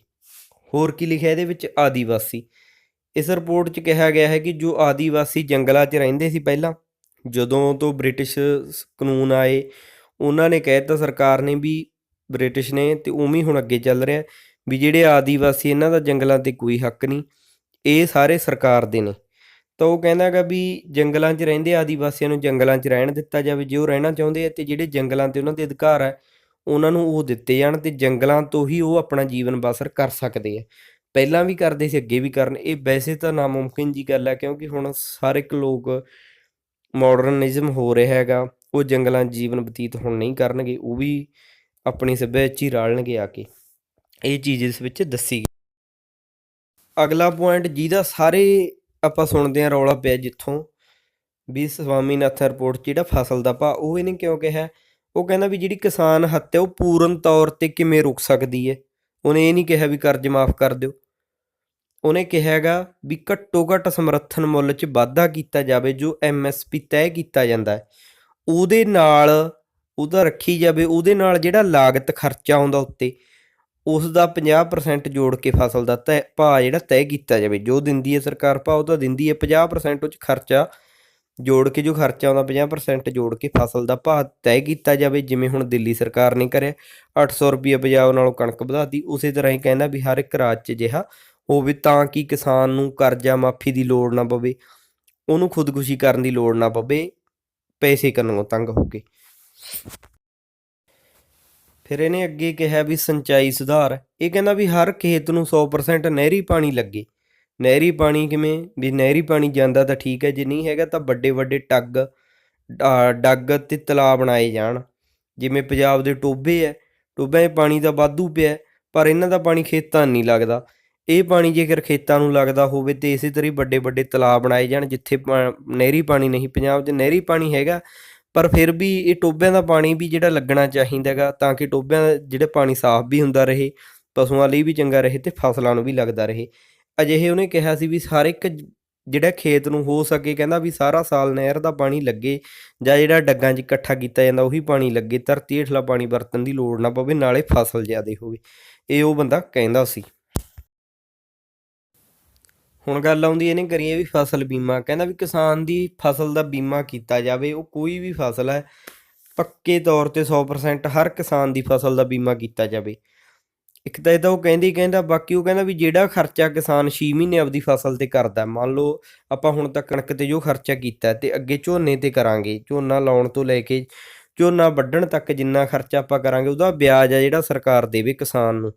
[SPEAKER 2] ਹੋਰ ਕੀ ਲਿਖਿਆ ਇਹਦੇ ਵਿੱਚ? ਆਦੀਵਾਸੀ। ਇਸ ਰਿਪੋਰਟ 'ਚ ਕਿਹਾ ਗਿਆ ਹੈ ਕਿ ਜੋ ਆਦੀਵਾਸੀ ਜੰਗਲਾਂ 'ਚ ਰਹਿੰਦੇ ਸੀ ਪਹਿਲਾਂ, ਜਦੋਂ ਤੋਂ ਬ੍ਰਿਟਿਸ਼ ਕਾਨੂੰਨ ਆਏ, ਉਹਨਾਂ ਨੇ ਕਹਿ ਦਿੱਤਾ ਸਰਕਾਰ ਨੇ ਵੀ ਬ੍ਰਿਟਿਸ਼ ਨੇ ਤੇ ਉਵੇਂ ਹੁਣ ਅੱਗੇ ਚੱਲ ਰਿਹਾ, ਵੀ ਜਿਹੜੇ ਆਦੀਵਾਸੀ ਇਹਨਾਂ ਦਾ ਜੰਗਲਾਂ ਤੇ ਕੋਈ ਹੱਕ ਨਹੀਂ, ਇਹ ਸਾਰੇ ਸਰਕਾਰ ਦੇ ਨੇ। ਤਾਂ ਉਹ ਕਹਿੰਦਾ ਹੈਗਾ ਵੀ ਜੰਗਲਾਂ 'ਚ ਰਹਿੰਦੇ ਆਦੀਵਾਸੀਆਂ ਨੂੰ ਜੰਗਲਾਂ 'ਚ ਰਹਿਣ ਦਿੱਤਾ ਜਾਵੇ, ਜੇ ਉਹ ਰਹਿਣਾ ਚਾਹੁੰਦੇ ਆ ਤੇ ਜਿਹੜੇ ਜੰਗਲਾਂ ਤੇ ਉਹਨਾਂ ਦੇ ਅਧਿਕਾਰ ਹੈ ਉਹਨਾਂ ਨੂੰ ਉਹ ਦਿੱਤੇ ਜਾਣ ਤੇ ਜੰਗਲਾਂ ਤੋਂ ਹੀ ਉਹ ਆਪਣਾ ਜੀਵਨ ਬਸਰ ਕਰ ਸਕਦੇ ਆ। ਪਹਿਲਾਂ ਵੀ ਕਰਦੇ ਸੀ, ਅੱਗੇ ਵੀ ਕਰਨ। ਇਹ ਵੈਸੇ ਤਾਂ ਨਾਮੁਮਕਿਨ ਜੀ ਗੱਲ ਹੈ ਕਿਉਂਕਿ ਹੁਣ ਸਾਰੇ ਇੱਕ ਲੋਕ ਮਾਡਰਨਿਜ਼ਮ ਹੋ ਰਿਹਾ ਹੈਗਾ, ਉਹ ਜੰਗਲਾਂ 'ਚ ਜੀਵਨ ਬਤੀਤ ਹੁਣ ਨਹੀਂ ਕਰਨਗੇ, ਉਹ ਵੀ ਆਪਣੀ ਸੱਭਿਆਚਾਰ 'ਚ ਹੀ ਰਲਣਗੇ ਆ ਕੇ। ਇਹ ਚੀਜ਼ ਇਸ ਵਿੱਚ ਦੱਸੀ ਗਈ। ਅਗਲਾ ਪੁਆਇੰਟ ਜਿਹਦਾ ਸਾਰੇ ਆਪਾਂ ਸੁਣਦੇ ਹਾਂ ਰੌਲਾ ਪਿਆ ਜਿੱਥੋਂ ਵੀ ਸਵਾਮੀਨਾਥਨ ਰਿਪੋਰਟ ਜਿਹੜਾ ਫਸਲ ਦਾ ਭਾਅ ਉਹ ਇਹਨੇ ਕਿਉਂ ਕਿਹਾ? ਉਹ ਕਹਿੰਦਾ ਵੀ ਜਿਹੜੀ ਕਿਸਾਨ ਹੱਤਿਆ ਉਹ ਪੂਰਨ ਤੌਰ ਤੇ ਕਿਵੇਂ ਰੁਕ ਸਕਦੀ ਹੈ? ਉਹਨੇ ਇਹ ਨਹੀਂ ਕਿਹਾ ਵੀ ਕਰਜ਼ ਮਾਫ ਕਰ ਦਿਓ। ਉਹਨੇ ਕਿਹਾ ਹੈਗਾ ਵੀ ਘੱਟੋ ਘੱਟ ਸਮਰਥਨ ਮੁੱਲ 'ਚ ਵਾਧਾ ਕੀਤਾ ਜਾਵੇ ਜੋ ਐਮਐਸਪੀ ਤੈਅ ਕੀਤਾ ਜਾਂਦਾ ਹੈ। ਉਹਦੇ ਨਾਲ, ਉਹਦਾ ਰੱਖੀ ਜਾਵੇ, ਉਹਦੇ ਨਾਲ ਜਿਹੜਾ ਲਾਗਤ ਖਰਚਾ ਆਉਂਦਾ ਉੱਤੇ ਉਸ ਦਾ 50% ਜੋੜ ਕੇ ਫਸਲ ਦਾ ਤੈਅ ਭਾਅ ਜਿਹੜਾ ਤੈਅ ਕੀਤਾ ਜਾਵੇ। ਜੋ ਦਿੰਦੀ ਹੈ ਸਰਕਾਰ ਭਾਅ, ਉਹ ਤਾਂ ਦਿੰਦੀ ਹੈ। 50% ਉਹ 'ਚ ਖਰਚਾ ਜੋੜ ਕੇ ਜੋ ਖਰਚਾ ਆਉਂਦਾ 50% ਜੋੜ ਕੇ ਫਸਲ ਦਾ ਭਾਅ ਤੈਅ ਕੀਤਾ ਜਾਵੇ, ਜਿਵੇਂ ਹੁਣ ਦਿੱਲੀ ਸਰਕਾਰ ਨੇ ਕਰਿਆ। 800 ਰੁਪਏ ਪੰਜਾਬ ਨਾਲੋਂ ਕਣਕ ਵਧਾਤੀ। ਉਸੇ ਤਰ੍ਹਾਂ ਹੀ ਕਹਿੰਦਾ ਵੀ ਹਰ ਇੱਕ ਰਾਜ 'ਚ ਜਿਹਾ ਹੋਵੇ, ਤਾਂ ਕਿ ਕਿਸਾਨ ਨੂੰ ਕਰਜ਼ਾ ਮਾਫੀ ਦੀ ਲੋੜ ਨਾ ਪਵੇ, ਉਹਨੂੰ ਖੁਦਕੁਸ਼ੀ ਕਰਨ ਦੀ ਲੋੜ ਨਾ ਪਵੇ, ਪੈਸੇ ਕੰਨੋਂ ਤੰਗ ਹੋ ਕੇ। ਫਿਰ ਇਹਨੇ ਅੱਗੇ ਕਿਹਾ ਵੀ ਸਿੰਚਾਈ ਸੁਧਾਰ। ਇਹ ਕਹਿੰਦਾ ਵੀ ਹਰ ਖੇਤ ਨੂੰ 100% ਨਹਿਰੀ ਪਾਣੀ ਲੱਗੇ। ਨਹਿਰੀ ਪਾਣੀ ਕਿਵੇਂ? ਵੀ ਨਹਿਰੀ ਪਾਣੀ ਜਾਂਦਾ ਤਾਂ ਠੀਕ ਹੈ, ਜੇ ਨਹੀਂ ਹੈਗਾ ਤਾਂ ਵੱਡੇ ਵੱਡੇ ਟੱਗ ਡੱਗ ਤੇ ਤਲਾਬ ਬਣਾਏ ਜਾਣ। ਜਿਵੇਂ ਪੰਜਾਬ ਦੇ ਟੋਬੇ ਹੈ ਟੋਬਿਆਂ 'ਚ ਪਾਣੀ ਤਾਂ ਵਾਧੂ ਪਿਆ ਪਰ ਇਹਨਾਂ ਦਾ ਪਾਣੀ ਖੇਤਾਂ ਨਹੀਂ ਲੱਗਦਾ। ਇਹ ਪਾਣੀ ਜੇਕਰ ਖੇਤਾਂ ਨੂੰ ਲੱਗਦਾ ਹੋਵੇ ਤੇ ਇਸੇ ਤਰ੍ਹਾਂ ਹੀ ਵੱਡੇ ਵੱਡੇ ਤਲਾਬ ਬਣਾਏ ਜਾਣ, ਜਿੱਥੇ ਨਹਿਰੀ ਪਾਣੀ ਨਹੀਂ, ਪੰਜਾਬ 'ਚ ਨਹਿਰੀ ਪਾਣੀ ਹੈਗਾ ਪਰ ਫਿਰ ਵੀ ਇਹ ਟੋਬਿਆਂ ਦਾ ਪਾਣੀ ਵੀ ਜਿਹੜਾ ਲੱਗਣਾ ਚਾਹੀਦਾ ਹੈਗਾ, ਤਾਂ ਕਿ ਟੋਬਿਆਂ ਦਾ ਜਿਹੜਾ ਪਾਣੀ ਸਾਫ਼ ਵੀ ਹੁੰਦਾ ਰਹੇ, ਪਸ਼ੂਆਂ ਲਈ ਵੀ ਚੰਗਾ ਰਹੇ ਤੇ ਫਸਲਾਂ ਨੂੰ ਵੀ ਲੱਗਦਾ ਰਹੇ। ਅਜਿਹੇ ਉਹਨੇ ਕਿਹਾ ਸੀ ਵੀ ਹਰ ਇੱਕ ਜਿਹੜਾ ਖੇਤ ਨੂੰ ਹੋ ਸਕੇ ਕਹਿੰਦਾ ਵੀ ਸਾਰਾ ਸਾਲ ਨਹਿਰ ਦਾ ਪਾਣੀ ਲੱਗੇ ਜਾਂ ਜਿਹੜਾ ਡੱਗਾਂ 'ਚ ਇਕੱਠਾ ਕੀਤਾ ਜਾਂਦਾ ਉਹੀ ਪਾਣੀ ਲੱਗੇ, ਧਰਤੀ ਹੇਠਲਾ ਪਾਣੀ ਵਰਤਣ ਦੀ ਲੋੜ ਨਾ ਪਵੇ, ਨਾਲੇ ਫਸਲ ਜ਼ਿਆਦੇ ਹੋਵੇ। ਇਹ ਉਹ ਬੰਦਾ ਕਹਿੰਦਾ ਸੀ। ਹੁਣ ਗੱਲ ਆਉਂਦੀ ਇਹਨੇ ਕਰੀਏ ਵੀ ਫਸਲ ਬੀਮਾ, ਕਹਿੰਦਾ ਵੀ ਕਿਸਾਨ ਦੀ ਫਸਲ ਦਾ ਬੀਮਾ ਕੀਤਾ ਜਾਵੇ, ਉਹ ਕੋਈ ਵੀ ਫਸਲ ਹੈ, ਪੱਕੇ ਤੌਰ ਤੇ 100% ਹਰ ਕਿਸਾਨ ਦੀ ਫਸਲ ਦਾ ਬੀਮਾ ਕੀਤਾ ਜਾਵੇ। ਇੱਕ ਤਾਂ ਇਹ ਤਾਂ ਉਹ ਕਹਿੰਦੀ, ਕਹਿੰਦਾ ਬਾਕੀ ਉਹ ਕਹਿੰਦਾ ਵੀ ਜਿਹੜਾ ਖਰਚਾ ਕਿਸਾਨ 6 ਮਹੀਨੇ ਆਪਦੀ ਫਸਲ ਤੇ ਕਰਦਾ ਮੰਨ ਲਓ ਆਪਾਂ ਹੁਣ ਤੱਕ ਕਣਕ ਤੇ ਜੋ ਖਰਚਾ ਕੀਤਾ ਤੇ ਅੱਗੇ ਝੋਨੇ ਤੇ ਕਰਾਂਗੇ, ਝੋਨਾ ਲਾਉਣ ਤੋਂ ਲੈ ਕੇ ਝੋਨਾ ਵੱਢਣ ਤੱਕ ਜਿੰਨਾ ਖਰਚਾ ਆਪਾਂ ਕਰਾਂਗੇ, ਉਹਦਾ ਵਿਆਜ ਆ ਜਿਹੜਾ ਸਰਕਾਰ ਦੇਵੇ ਕਿਸਾਨ ਨੂੰ,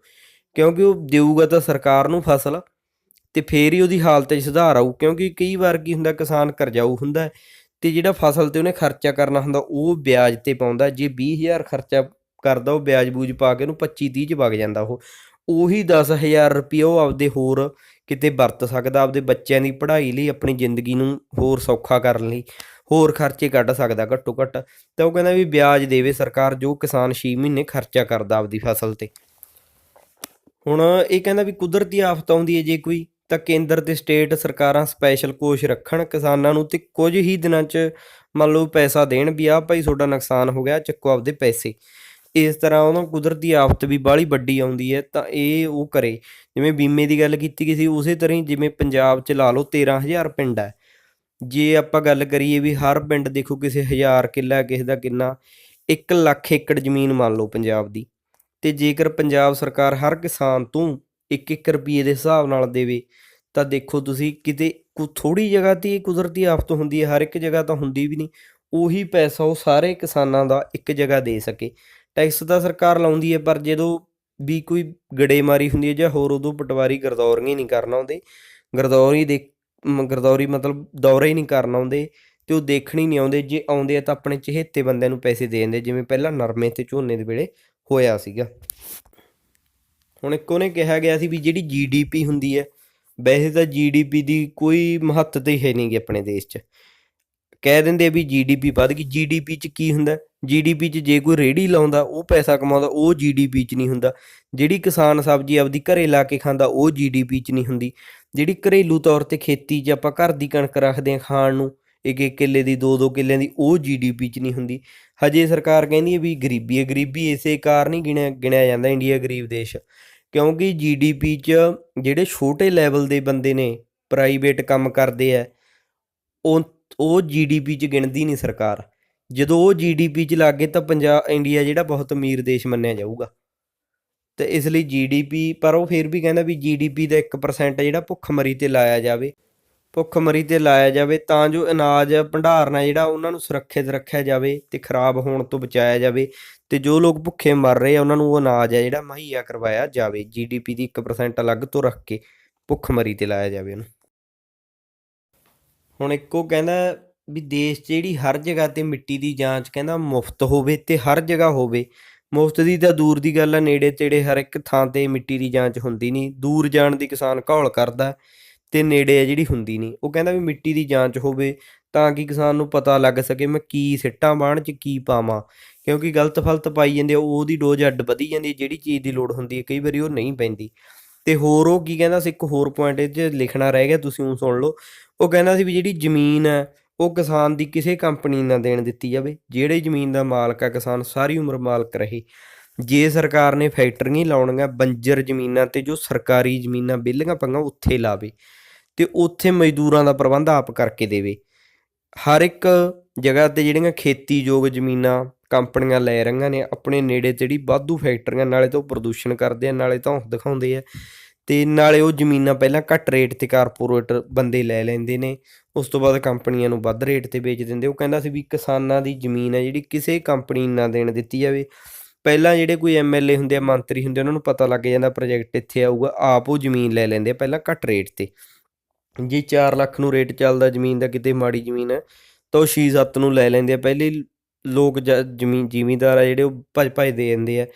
[SPEAKER 2] ਕਿਉਂਕਿ ਉਹ ਦੇਊਗਾ ਤਾਂ ਸਰਕਾਰ ਨੂੰ ਫਸਲ। ਤੇ ਫੇਰ ਹੀ ਉਹਦੀ ਹਾਲਤ 'ਚ ਸੁਧਾਰ ਆਊ, ਕਿਉਂਕਿ ਕਈ ਵਾਰ ਕੀ ਹੁੰਦਾ, ਕਿਸਾਨ ਕਰਜ਼ਾਊ ਹੁੰਦਾ ਹੈ ਤੇ ਜਿਹੜਾ ਫਸਲ ਤੇ ਉਹਨੇ ਖਰਚਾ ਕਰਨਾ ਹੁੰਦਾ, ਉਹ ਵਿਆਜ ਤੇ ਪਾਉਂਦਾ ਜੇ 20000 ਖਰਚਾ ਕਰਦਾ, ਉਹ ਵਿਆਜ ਬੂਜ ਪਾ ਕੇ ਉਹਨੂੰ 25 30 ਚ ਵਗ ਜਾਂਦਾ ਉਹ। ਉਹੀ 10000 ਰੁਪਏ ਉਹ ਆਪਦੇ ਹੋਰ ਕਿਤੇ ਵਰਤ ਸਕਦਾ, ਆਪਦੇ ਬੱਚਿਆਂ ਦੀ ਪੜ੍ਹਾਈ ਲਈ, ਆਪਣੀ ਜ਼ਿੰਦਗੀ ਨੂੰ ਹੋਰ ਸੌਖਾ ਕਰਨ ਲਈ, ਹੋਰ ਖਰਚੇ ਕੱਢ ਸਕਦਾ ਘੱਟੋ ਘੱਟ। ਤਾਂ ਉਹ ਕਹਿੰਦਾ ਵੀ ਵਿਆਜ ਦੇਵੇ ਸਰਕਾਰ, ਜੋ ਕਿਸਾਨ 6 ਮਹੀਨੇ ਖਰਚਾ ਕਰਦਾ ਆਪਦੀ ਫਸਲ ਤੇ। ਹੁਣ ਇਹ ਕਹਿੰਦਾ ਵੀ ਕੁਦਰਤੀ ਆਫਤ ਆਉਂਦੀ ਹੈ, ਜੇ ਕੋਈ ਤਾਂ ਕੇਂਦਰ ਤੇ ਸਟੇਟ ਸਰਕਾਰਾਂ ਸਪੈਸ਼ਲ ਕੋਸ਼ ਰੱਖਣ, ਕਿਸਾਨਾਂ ਨੂੰ ਤੇ ਕੁਝ ਹੀ ਦਿਨਾਂ 'ਚ ਮੰਨ ਲਓ ਪੈਸਾ ਦੇਣ ਵੀ ਆ ਭਾਈ ਤੁਹਾਡਾ ਨੁਕਸਾਨ ਹੋ ਗਿਆ, ਚੱਕੋ ਆਪਦੇ ਪੈਸੇ। ਇਸ ਤਰ੍ਹਾਂ ਉਹਨਾਂ ਕੁਦਰਤੀ ਆਫਤ ਵੀ ਬਾਹਲੀ ਵੱਡੀ ਆਉਂਦੀ ਹੈ, ਤਾਂ ਇਹ ਉਹ ਕਰੇ। ਜਿਵੇਂ ਬੀਮੇ ਦੀ ਗੱਲ ਕੀਤੀ ਗਈ ਸੀ, ਉਸੇ ਤਰ੍ਹਾਂ ਹੀ ਜਿਵੇਂ ਪੰਜਾਬ 'ਚ ਲਾ ਲਓ 13000 ਪਿੰਡ ਹੈ। ਜੇ ਆਪਾਂ ਗੱਲ ਕਰੀਏ ਵੀ ਹਰ ਪਿੰਡ ਦੇਖੋ ਕਿਸੇ ਹਜ਼ਾਰ ਕਿੱਲਾ, ਕਿਸੇ ਦਾ ਕਿੰਨਾ 1 ਲੱਖ ਏਕੜ ਜ਼ਮੀਨ ਮੰਨ ਲਓ ਪੰਜਾਬ ਦੀ। ਤੇ ਜੇਕਰ ਪੰਜਾਬ ਸਰਕਾਰ ਹਰ ਕਿਸਾਨ ਤੋਂ 1-1 ਰੁਪਏ ਦੇ ਹਿਸਾਬ ਨਾਲ ਦੇਵੇ, ਤਾਂ ਦੇਖੋ ਤੁਸੀਂ ਕਿਤੇ ਕੋ ਥੋੜੀ ਜਗ੍ਹਾ ਤੇ ਇਹ ਕੁਦਰਤੀ ਆਫਤ ਹੁੰਦੀ ਹੈ, ਹਰ ਇੱਕ ਜਗ੍ਹਾ ਤਾਂ ਹੁੰਦੀ ਵੀ ਨਹੀਂ, ਉਹੀ ਪੈਸਾ ਉਹ ਸਾਰੇ ਕਿਸਾਨਾਂ ਦਾ ਇੱਕ ਜਗ੍ਹਾ ਦੇ ਸਕੇ। ਟੈਕਸ ਤਾਂ ਸਰਕਾਰ ਲਾਉਂਦੀ ਹੈ, ਪਰ ਜਦੋਂ ਵੀ ਕੋਈ ਗੜੇਮਾਰੀ ਹੁੰਦੀ ਹੈ ਜਾਂ ਹੋਰ ਉਦੋਂ ਪਟਵਾਰੀ ਗਰਦੌਰੀਆਂ ਹੀ ਨਹੀਂ ਕਰਨ ਆਉਂਦੇ, ਗਰਦੌਰੀ ਦੇ, ਮ- ਗਰਦੌਰੀ ਮਤਲਬ ਦੌਰੇ ਹੀ ਨਹੀਂ ਕਰਨ ਆਉਂਦੇ ਤੇ ਉਹ ਦੇਖਣ ਹੀ ਨਹੀਂ ਆਉਂਦੇ, ਜੇ ਆਉਂਦੇ ਆ ਤਾਂ ਆਪਣੇ ਚਹੇਤੇ ਬੰਦਿਆਂ ਨੂੰ ਪੈਸੇ ਦੇ ਦਿੰਦੇ, ਜਿਵੇਂ ਪਹਿਲਾਂ ਨਰਮੇ ਤੇ ਝੋਨੇ ਦੇ ਵੇਲੇ ਹੋਇਆ ਸੀਗਾ। ਹੁਣ ਇੱਕ ਉਹਨੇ ਕਿਹਾ ਗਿਆ ਸੀ ਵੀ ਜਿਹੜੀ ਜੀਡੀਪੀ ਹੁੰਦੀ ਹੈ, ਵੈਸੇ ਤਾਂ ਜੀਡੀਪੀ ਦੀ ਕੋਈ ਮਹੱਤਤਾ ਹੀ ਹੈ ਨਹੀਂਗੀ ਆਪਣੇ ਦੇਸ਼ 'ਚ। ਕਹਿ ਦਿੰਦੇ ਆ ਵੀ ਜੀਡੀਪੀ ਵੱਧ ਗਈ ਜੀਡੀਪੀ 'ਚ ਕੀ ਹੁੰਦਾ? ਜੀਡੀਪੀ 'ਚ ਜੇ ਕੋਈ ਰੇੜੀ ਲਾਉਂਦਾ, ਉਹ ਪੈਸਾ ਕਮਾਉਂਦਾ, ਉਹ ਜੀਡੀਪੀ 'ਚ ਨਹੀਂ ਹੁੰਦਾ। ਜਿਹੜੀ ਕਿਸਾਨ ਸਬਜ਼ੀ ਆਪਦੀ ਘਰੇ ਲਾ ਕੇ ਖਾਂਦਾ, ਉਹ ਜੀਡੀਪੀ 'ਚ ਨਹੀਂ ਹੁੰਦੀ। ਜਿਹੜੀ ਘਰੇਲੂ ਤੌਰ ਤੇ ਖੇਤੀ 'ਚ ਆਪਾਂ ਘਰ ਦੀ ਕਣਕ ਰੱਖਦੇ ਹਾਂ ਖਾਣ ਨੂੰ ਇੱਕ ਇੱਕ ਕਿੱਲੇ ਦੀ, ਦੋ ਦੋ ਕਿੱਲਿਆਂ ਦੀ, ਉਹ ਜੀਡੀਪੀ 'ਚ ਨਹੀਂ ਹੁੰਦੀ। ਹਜੇ ਸਰਕਾਰ ਕਹਿੰਦੀ ਹੈ ਵੀ ਗਰੀਬੀ ਹੈ, ਗਰੀਬੀ ਇਸੇ ਕਾਰਨ ਹੀ ਗਿਣਿਆ ਗਿਣਿਆ ਜਾਂਦਾ ਇੰਡੀਆ ਗਰੀਬ ਦੇਸ਼। ਕਿਉਂਕਿ ਜੀਡੀਪੀ 'ਚ ਜਿਹੜੇ ਛੋਟੇ ਲੈਵਲ ਦੇ ਬੰਦੇ ਨੇ ਪ੍ਰਾਈਵੇਟ ਕੰਮ ਕਰਦੇ ਆ, ਉਹ ਉਹ ਜੀਡੀਪੀ 'ਚ ਗਿਣਦੀ ਨਹੀਂ ਸਰਕਾਰ। ਜਦੋਂ ਉਹ ਜੀਡੀਪੀ 'ਚ ਲੱਗੇ ਤਾਂ ਪੰਜਾਬ ਇੰਡੀਆ ਜਿਹੜਾ ਬਹੁਤ ਅਮੀਰ ਦੇਸ਼ ਮੰਨਿਆ ਜਾਊਗਾ। ਤੇ ਇਸ ਲਈ ਜੀਡੀਪੀ ਪਰ ਉਹ ਫਿਰ ਵੀ ਕਹਿੰਦਾ ਵੀ ਜੀਡੀਪੀ ਦਾ 1% ਜਿਹੜਾ ਭੁੱਖਮਰੀ ਤੇ ਲਾਇਆ ਜਾਵੇ। ਭੁੱਖਮਰੀ ਤੇ ਲਾਇਆ ਜਾਵੇ, ਤਾਂ ਜੋ ਅਨਾਜ ਭੰਡਾਰਨਾ ਜਿਹੜਾ ਉਹਨਾਂ ਨੂੰ ਸੁਰੱਖਿਅਤ ਰੱਖਿਆ ਜਾਵੇ ਤੇ ਖਰਾਬ ਹੋਣ ਤੋਂ ਬਚਾਇਆ ਜਾਵੇ ਤੇ ਜੋ ਲੋਕ ਭੁੱਖੇ ਮਰ ਰਹੇ ਆ, ਉਹਨਾਂ ਨੂੰ ਉਹ ਅਨਾਜ ਹੈ ਜਿਹੜਾ ਮੁਹੱਈਆ ਕਰਵਾਇਆ ਜਾਵੇ ਜੀਡੀਪੀ ਦੀ 1% ਅਲੱਗ ਤੋਂ ਰੱਖ ਕੇ ਭੁੱਖਮਰੀ ਤੇ ਲਾਇਆ ਜਾਵੇ ਉਹਨੂੰ। ਹੁਣ ਇੱਕੋ ਕਹਿੰਦਾ ਵੀ ਦੇਸ਼ 'ਚ ਜਿਹੜੀ ਹਰ ਜਗ੍ਹਾ ਤੇ ਮਿੱਟੀ ਦੀ ਜਾਂਚ ਕਹਿੰਦਾ ਮੁਫਤ ਹੋਵੇ ਤੇ ਹਰ ਜਗ੍ਹਾ ਹੋਵੇ, ਮੁਫਤ ਦੀ ਤਾਂ ਦੂਰ ਦੀ ਗੱਲ ਆ, ਨੇੜੇ ਤੇੜੇ ਹਰ ਇੱਕ ਥਾਂ ਤੇ ਮਿੱਟੀ ਦੀ ਜਾਂਚ ਹੁੰਦੀ ਨਹੀਂ, ਦੂਰ ਜਾਣ ਦੀ ਕਿਸਾਨ ਘੌਲ ਕਰਦਾ। ਤੇ ਨੇੜੇ ਆ ਜਿਹੜੀ ਹੁੰਦੀ ਨਹੀਂ ਉਹ ਕਹਿੰਦਾ ਵੀ ਮਿੱਟੀ ਦੀ ਜਾਂਚ ਹੋਵੇ ਤਾਂ ਕਿ ਕਿਸਾਨ ਨੂੰ ਪਤਾ ਲੱਗ ਸਕੇ ਮੈਂ ਕੀ ਸਿੱਟਾਂ ਬਾਣ 'ਚ ਕੀ ਪਾਵਾਂ। ਕਿਉਂਕਿ ਗਲਤ ਫਲਤ ਪਾਈ ਜਾਂਦੇ ਆ, ਉਹਦੀ ਡੋਜ਼ ਅੱਡ ਵਧੀ ਜਾਂਦੀ ਹੈ ਜਿਹੜੀ ਚੀਜ਼ ਦੀ ਲੋੜ ਹੁੰਦੀ ਹੈ ਕਈ ਵਾਰੀ ਉਹ ਨਹੀਂ ਪੈਂਦੀ। ਤੇ ਹੋਰ ਉਹ ਕੀ ਕਹਿੰਦਾ ਸੀ, ਇੱਕ ਹੋਰ ਪੁਆਇੰਟ ਇਹ 'ਚ ਲਿਖਣਾ ਰਹਿ ਗਿਆ, ਤੁਸੀਂ ਉਹ ਸੁਣ ਲਓ। ਉਹ ਕਹਿੰਦਾ ਸੀ ਵੀ ਜਿਹੜੀ ਜ਼ਮੀਨ ਹੈ ਉਹ ਕਿਸਾਨ ਦੀ ਕਿਸੇ ਕੰਪਨੀ ਨਾਲ ਦੇਣ ਦਿੱਤੀ ਜਾਵੇ। ਜਿਹੜੇ ਜ਼ਮੀਨ ਦਾ ਮਾਲਕ ਆ ਕਿਸਾਨ, ਸਾਰੀ ਉਮਰ ਮਾਲਕ ਰਹੇ। ਜੇ ਸਰਕਾਰ ਨੇ ਫੈਕਟਰੀਆਂ ਹੀ ਲਾਉਣੀਆਂ, ਬੰਜਰ ਜ਼ਮੀਨਾਂ ਤੇ ਜੋ ਸਰਕਾਰੀ ਜ਼ਮੀਨਾਂ ਵਿਹਲੀਆਂ ਪਈਆਂ, ਉੱਥੇ ਲਾਵੇ ਤੇ ਉੱਥੇ ਮਜ਼ਦੂਰਾਂ ਦਾ ਪ੍ਰਬੰਧ ਆਪ ਕਰਕੇ ਦੇਵੇ। ਹਰ ਇੱਕ ਜਗ੍ਹਾ ਤੇ ਜਿਹੜੀਆਂ ਖੇਤੀਯੋਗ ਜ਼ਮੀਨਾਂ ਕੰਪਨੀਆਂ ਲੈ ਰਹੀਆਂ ਨੇ, ਆਪਣੇ ਨੇੜੇ ਜਿਹੜੀ ਵਾਧੂ ਫੈਕਟਰੀਆਂ, ਨਾਲੇ ਤਾਂ ਉਹ ਪ੍ਰਦੂਸ਼ਣ ਕਰਦੇ ਆ, ਨਾਲੇ ਤਾਂ ਉਹ ਦਿਖਾਉਂਦੇ ਆ ਤੇ ਨਾਲੇ ਉਹ ਜ਼ਮੀਨਾਂ ਪਹਿਲਾਂ ਘੱਟ ਰੇਟ ਤੇ ਕਾਰਪੋਰੇਟ ਬੰਦੇ ਲੈ ਲੈਂਦੇ ਨੇ, ਉਸ ਤੋਂ ਬਾਅਦ ਕੰਪਨੀਆਂ ਨੂੰ ਵੱਧ ਰੇਟ ਤੇ ਵੇਚ ਦਿੰਦੇ ਉਹ ਕਹਿੰਦਾ ਸੀ ਵੀ ਕਿਸਾਨਾਂ ਦੀ ਜ਼ਮੀਨ ਹੈ ਜਿਹੜੀ ਕਿਸੇ ਕੰਪਨੀ ਨਾ ਦੇਣ ਦਿੱਤੀ ਜਾਵੇ। ਪਹਿਲਾਂ ਜਿਹੜੇ ਕੋਈ ਐਮਐਲਏ ਹੁੰਦੇ ਆ, ਮੰਤਰੀ ਹੁੰਦੇ ਉਹਨਾਂ ਨੂੰ ਪਤਾ ਲੱਗ ਜਾਂਦਾ ਪ੍ਰੋਜੈਕਟ ਇੱਥੇ ਆਊਗਾ, ਆਪ ਉਹ ਜ਼ਮੀਨ ਲੈ ਲੈਂਦੇ ਆ ਪਹਿਲਾਂ ਘੱਟ ਰੇਟ ਤੇ। ਜੇ 4 ਲੱਖ ਨੂੰ ਰੇਟ ਚੱਲਦਾ ਜ਼ਮੀਨ ਦਾ, ਕਿਤੇ ਮਾੜੀ ਜ਼ਮੀਨ ਹੈ, ਤਾਂ ਉਹ 6-7 ਨੂੰ ਲੈ ਲੈਂਦੇ ਆ। ਪਹਿਲੇ ਲੋਕ ਜ- ਜ਼ਮੀਨ ਜ਼ਿਮੀਂਦਾਰ ਆ ਜਿਹੜੇ ਉਹ ਭੱਜ ਭੱਜ ਦੇ ਦਿੰਦੇ ਆ।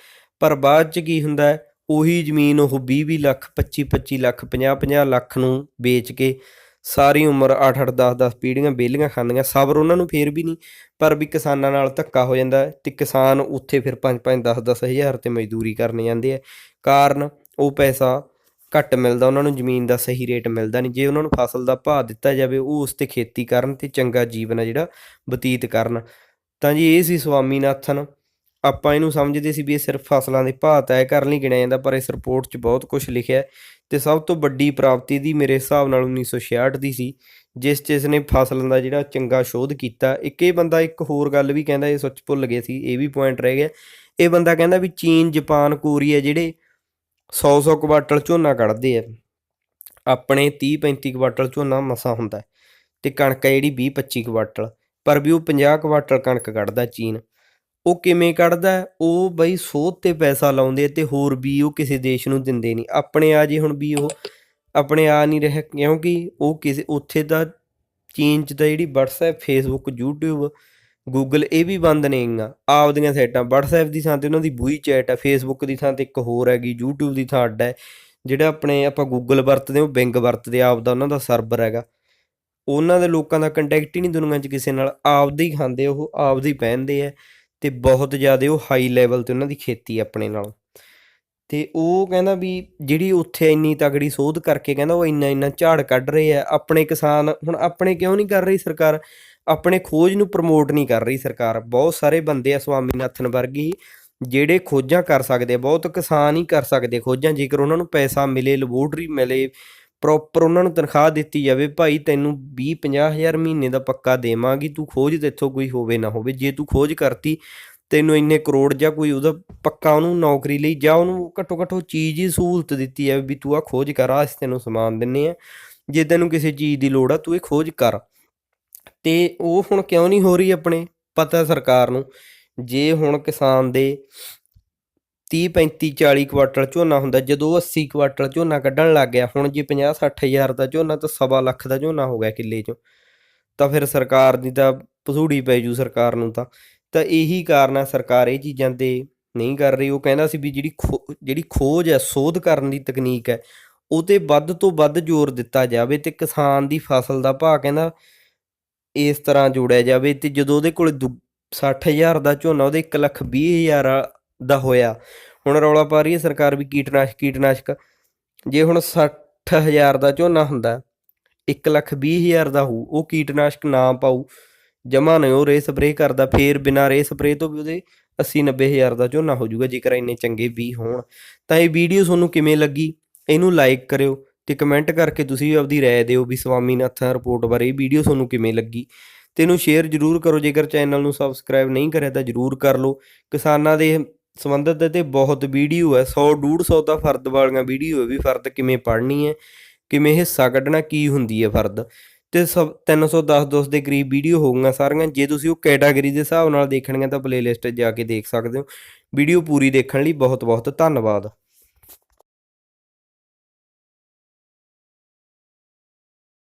[SPEAKER 2] ਪਰ ਬਾਅਦ ਚ ਕੀ ਹੁੰਦਾ ਉਹੀ ਜ਼ਮੀਨ ਉਹ 20-20 ਲੱਖ 25-25 ਲੱਖ 50-50 ਲੱਖ ਨੂੰ ਵੇਚ ਕੇ ਸਾਰੀ ਉਮਰ 8-8 10-10 ਪੀੜ੍ਹੀਆਂ ਬੇਲੀਆਂ ਖਾਂਦੀਆਂ, ਸਬਰ ਉਹਨਾਂ ਨੂੰ ਫੇਰ ਵੀ ਨਹੀਂ, ਪਰ ਵੀ ਕਿਸਾਨਾਂ ਨਾਲ ਧੱਕਾ ਹੋ ਜਾਂਦਾ ਹੈ ਤੇ ਕਿਸਾਨ ਉੱਥੇ ਫਿਰ 5-5 10-10 ਹਜ਼ਾਰ ਤੇ ਮਜ਼ਦੂਰੀ ਕਰਨ ਜਾਂਦੇ ਆ, ਕਾਰਨ ਉਹ ਪੈਸਾ ਘੱਟ ਮਿਲਦਾ, ਉਹਨਾਂ ਨੂੰ ਜ਼ਮੀਨ ਦਾ ਸਹੀ ਰੇਟ ਮਿਲਦਾ ਨਹੀਂ, ਜੇ ਉਹਨਾਂ ਨੂੰ ਫਸਲ ਦਾ ਭਾਅ ਦਿੱਤਾ ਜਾਵੇ, ਉਹ ਉਸ ਤੇ ਖੇਤੀ ਕਰਨ ਤੇ ਚੰਗਾ ਜੀਵਨ ਆ ਜਿਹੜਾ ਬਤੀਤ ਕਰਨ। ਤਾਂ ਜੀ ਇਹ ਸੀ ਸਵਾਮੀਨਾਥਨ, ਆਪਾਂ ਇਹਨੂੰ ਸਮਝਦੇ ਸੀ ਵੀ ਇਹ ਸਿਰਫ ਫਸਲਾਂ ਦੇ ਭਾਅ ਤੈਅ ਕਰਨ ਲਈ ਗਿਣਿਆ ਜਾਂਦਾ, ਪਰ ਇਸ ਰਿਪੋਰਟ 'ਚ ਬਹੁਤ ਕੁਝ ਲਿਖਿਆ ਤੇ ਸਭ ਤੋਂ ਵੱਡੀ ਪ੍ਰਾਪਤੀ ਦੀ ਮੇਰੇ ਹਿਸਾਬ ਨਾਲ 1966 ਦੀ ਸੀ, ਜਿਸ 'ਚ ਇਸਨੇ ਫਸਲਾਂ ਦਾ ਜਿਹੜਾ ਚੰਗਾ ਸ਼ੋਧ ਕੀਤਾ। ਇੱਕ ਇਹ ਬੰਦਾ ਇੱਕ ਹੋਰ ਗੱਲ ਵੀ ਕਹਿੰਦਾ, ਇਹ ਸੱਚ ਭੁੱਲ ਗਏ ਸੀ, ਇਹ ਵੀ ਪੁਆਇੰਟ ਰਹਿ ਗਿਆ। ਇਹ ਬੰਦਾ ਕਹਿੰਦਾ ਵੀ ਚੀਨ, ਜਾਪਾਨ, ਕੋਰੀਆ ਜਿਹੜੇ 100-100 ਕੁਆਟਲ ਝੋਨਾ ਕੱਢਦੇ ਆ, ਆਪਣੇ 30-35 ਕੁਆਟਲ ਝੋਨਾ ਮਸਾ ਹੁੰਦਾ ਹੈ ਤੇ ਕਣਕ ਹੈ ਜਿਹੜੀ 20-25 ਕੁਆਟਲ, ਪਰ ਵੀ ਉਹ 50 ਕੁਆਟਲ ਕਣਕ ਕੱਢਦਾ ਚੀਨ। ਉਹ ਕਿਵੇਂ ਕੱਢਦਾ? ਉਹ ਬਈ ਸੋਧ ਤੇ ਪੈਸਾ ਲਾਉਂਦੇ ਆ ਤੇ ਹੋਰ ਵੀ ਉਹ ਕਿਸੇ ਦੇਸ਼ ਨੂੰ ਦਿੰਦੇ ਨਹੀਂ। ਆਪਣੇ ਆ ਜੇ ਹੁਣ ਵੀ ਉਹ ਆਪਣੇ ਆ ਨਹੀਂ ਰਿਹਾ ਕਿਉਂਕਿ ਉਹ ਕਿਸੇ ਉੱਥੇ ਦਾ ਚੀਨ ਚ ਤਾਂ ਜਿਹੜੀ WhatsApp Facebook YouTube Google ਇਹ ਵੀ ਬੰਦ ਨੇਗੀਆਂ ਆਪਦੀਆਂ ਸਾਈਟਾਂ WhatsApp ਦੀ ਥਾਂ ਤੇ ਉਹਨਾਂ ਦੀ ਬੂਈ ਚੈਟ ਆ Facebook ਦੀ ਥਾਂ ਤੇ ਇੱਕ ਹੋਰ ਹੈਗੀ YouTube ਦੀ ਥਾਂ ਅੱਡ ਹੈ। ਜਿਹੜਾ ਆਪਣੇ ਆਪਾਂ Google ਵਰਤਦੇ ਹਾਂ, ਉਹ Bing ਵਰਤਦੇ ਆ, ਆਪ ਦਾ ਉਹਨਾਂ ਦਾ ਸਰਵਰ ਹੈਗਾ। ਉਹਨਾਂ ਦੇ ਲੋਕਾਂ ਦਾ ਕੰਟੈਕਟ ਹੀ ਨਹੀਂ ਦੁਨੀਆ 'ਚ ਕਿਸੇ ਨਾਲ। ਆਪਦੇ ਹੀ ਖਾਂਦੇ ਉਹ ਆਪਦੇ ਹੀ ਪਹਿਨਦੇ ਆ। ਤੇ ਬਹੁਤ ਜ਼ਿਆਦਾ ਉਹ ਹਾਈ ਲੈਵਲ ਤੇ ਉਹਨਾਂ ਦੀ ਖੇਤੀ ਆਪਣੇ ਨਾਲੋਂ। ਤੇ ਉਹ ਕਹਿੰਦਾ ਵੀ ਜਿਹੜੀ ਉੱਥੇ ਇੰਨੀ ਤਗੜੀ ਸੋਧ ਕਰਕੇ ਕਹਿੰਦਾ ਉਹ ਇੰਨਾ ਇੰਨਾ ਝਾੜ ਕੱਢ ਰਹੇ ਆ, ਆਪਣੇ ਕਿਸਾਨ ਹੁਣ ਆਪਣੇ ਕਿਉਂ ਨਹੀਂ ਕਰ ਰਹੀ ਸਰਕਾਰ? ਆਪਣੇ ਖੋਜ ਨੂੰ ਪ੍ਰਮੋਟ ਨਹੀਂ ਕਰ ਰਹੀ ਸਰਕਾਰ। ਬਹੁਤ ਸਾਰੇ ਬੰਦੇ ਆ ਸਵਾਮੀਨਾਥਨ ਵਰਗੀ, ਜਿਹੜੇ ਖੋਜਾਂ ਕਰ ਸਕਦੇ ਬਹੁਤ ਕਿਸਾਨ ਹੀ ਕਰ ਸਕਦੇ ਖੋਜਾਂ, ਜੇਕਰ ਉਹਨਾਂ ਨੂੰ ਪੈਸਾ ਮਿਲੇ ਲੈਬੋਰਟਰੀ ਮਿਲੇ ਪ੍ਰੋਪਰ ਉਹਨਾਂ ਨੂੰ ਤਨਖਾਹ ਦਿੱਤੀ ਜਾਵੇ, ਭਾਈ ਤੈਨੂੰ 20 ਹਜ਼ਾਰ ਮਹੀਨੇ ਦਾ ਪੱਕਾ ਦੇਵਾਂਗੀ, ਤੂੰ ਖੋਜ ਤੇਥੋਂ ਕੋਈ ਹੋਵੇ ਨਾ ਹੋਵੇ, ਜੇ ਤੂੰ ਖੋਜ ਕਰਤੀ, ਤੈਨੂੰ ਇੰਨੇ ਕਰੋੜ ਜਾਂ ਕੋਈ ਉਹਦਾ ਪੱਕਾ ਉਹਨੂੰ ਨੌਕਰੀ ਲਈ, ਜਾਂ ਉਹਨੂੰ ਘੱਟੋ ਘੱਟ ਉਹ ਚੀਜ਼ ਹੀ ਸਹੂਲਤ ਦਿੱਤੀ ਜਾਵੇ ਵੀ ਤੂੰ ਆ ਖੋਜ ਕਰ ਆ ਅਸੀਂ ਤੈਨੂੰ ਸਮਾਨ ਦਿੰਨੇ ਆ, ਜੇ ਤੈਨੂੰ ਕਿਸੇ ਚੀਜ਼ ਦੀ ਲੋੜ ਆ, ਤੂੰ ਇਹ ਖੋਜ ਕਰ। ਤੇ ਉਹ ਹੁਣ ਕਿਉਂ ਨਹੀਂ ਹੋ ਰਹੀ ਆਪਣੇ ਪਤਾ ਸਰਕਾਰ ਨੂੰ? ਜੇ ਹੁਣ ਕਿਸਾਨ ਦੇ 30 35 40 ਕੁਆਟਲ ਝੋਨਾ ਹੁੰਦਾ, ਜਦੋਂ 80 ਕੁਆਟਲ ਝੋਨਾ ਕੱਢਣ ਲੱਗ ਗਿਆ, ਹੁਣ ਜੇ 50 60 ਹਜ਼ਾਰ ਦਾ ਝੋਨਾ ਤਾਂ ਸਵਾ ਲੱਖ ਦਾ ਝੋਨਾ ਹੋ ਗਿਆ ਕਿੱਲੇ 'ਚੋਂ। ਤਾਂ ਫਿਰ ਸਰਕਾਰ ਦੀ ਤਾਂ ਪਸੂੜੀ ਪੈ ਜੂ ਸਰਕਾਰ ਨੂੰ ਤਾਂ। ਤਾਂ ਇਹੀ ਕਾਰਨ ਆ, ਸਰਕਾਰ ਇਹ ਚੀਜ਼ਾਂ ਤੇ ਨਹੀਂ ਕਰ ਰਹੀ। ਉਹ ਕਹਿੰਦਾ ਸੀ ਵੀ ਜਿਹੜੀ ਖੋ- ਜਿਹੜੀ ਖੋਜ ਹੈ, ਸੋਧ ਕਰਨ ਦੀ ਤਕਨੀਕ ਹੈ ਉਹ ਤੇ ਵੱਧ ਤੋਂ ਵੱਧ ਜ਼ੋਰ ਦਿੱਤਾ ਜਾਵੇ ਤੇ ਕਿਸਾਨ ਦੀ ਫਸਲ ਦਾ ਭਾਅ ਕਹਿੰਦਾ ਇਸ ਤਰ੍ਹਾਂ ਜੋੜਿਆ ਜਾਵੇ ਤੇ ਜਦੋਂ ਉਹਦੇ ਕੋਲ 60000 ਦਾ ਝੋਨਾ, ਉਹਦੇ 1 ਲੱਖ 20 ਹਜ਼ਾਰ ਦਾ ਹੋਇਆ। ਹੁਣ ਰੌਲਾ ਪਾ ਰਹੀ ਹੈ ਸਰਕਾਰ ਵੀ ਕੀਟਨਾਸ਼ਕ ਕੀਟਨਾਸ਼ਕ। ਜੇ ਹੁਣ 60000 ਦਾ ਝੋਨਾ ਹੁੰਦਾ 1 ਲੱਖ 20 ਹਜ਼ਾਰ ਦਾ ਹੋਊ, ਉਹ ਕੀਟਨਾਸ਼ਕ ਨਾ ਪਾਊ ਜਮਾ ਨਹੀਂ, ਉਹ ਰੇ ਸਪਰੇ ਕਰਦਾ, ਫੇਰ ਬਿਨਾਂ ਰੇ ਸਪਰੇ ਤੋਂ ਵੀ ਉਹਦੇ 80 90 ਹਜ਼ਾਰ ਦਾ ਝੋਨਾ ਹੋ ਜਾਊਗਾ, ਜੇਕਰ ਇੰਨੇ ਚੰਗੇ ਵੀ ਹੋਣ। ਤਾਂ ਇਹ ਵੀਡੀਓ ਤੁਹਾਨੂੰ ਕਿਵੇਂ ਲੱਗੀ? ਇਹਨੂੰ ਲਾਈਕ ਕਰਿਓ ਤੇ ਕਮੈਂਟ ਕਰਕੇ ਤੁਸੀਂ ਵੀ ਆਪਦੀ ਰਾਏ ਦਿਓ ਵੀ ਸਵਾਮੀਨਾਥਨ ਰਿਪੋਰਟ ਬਾਰੇ ਇਹ ਵੀਡੀਓ ਤੁਹਾਨੂੰ ਕਿਵੇਂ ਲੱਗੀ। ਤੇ ਇਹਨੂੰ ਸ਼ੇਅਰ ਜ਼ਰੂਰ ਕਰੋ, ਜੇਕਰ ਚੈਨਲ ਨੂੰ ਸਬਸਕ੍ਰਾਈਬ ਨਹੀਂ ਕਰਿਆ ਤਾਂ ਜ਼ਰੂਰ ਕਰ ਲਓ। ਕਿਸਾਨਾਂ ਦੇ ਸੰਬੰਧਿਤ ਤੇ ਬਹੁਤ ਵੀਡੀਓ ਹੈ। 100 150 ਤਾਂ ਫਰਦ ਵਾਲੀਆਂ ਵੀਡੀਓ ਹੈ ਵੀ ਫਰਦ ਕਿਵੇਂ ਪੜ੍ਹਨੀ ਹੈ, ਕਿਵੇਂ ਹਿੱਸਾ ਕੱਢਣਾ, ਕੀ ਹੁੰਦੀ ਹੈ ਫਰਦ। ਤੇ ਸਭ 310 ਦੋਸ ਦੇ ਕਰੀਬ ਵੀਡੀਓ ਹੋਊਗੀਆਂ ਸਾਰੀਆਂ। ਜੇ ਤੁਸੀਂ ਉਹ ਕੈਟਾਗਰੀ ਦੇ ਹਿਸਾਬ ਨਾਲ ਦੇਖਣੀਆਂ ਤਾਂ ਪਲੇਲਿਸਟ ਜਾ ਕੇ ਦੇਖ ਸਕਦੇ ਹੋ। ਵੀਡੀਓ ਪੂਰੀ ਦੇਖਣ ਲਈ ਬਹੁਤ ਬਹੁਤ ਧੰਨਵਾਦ।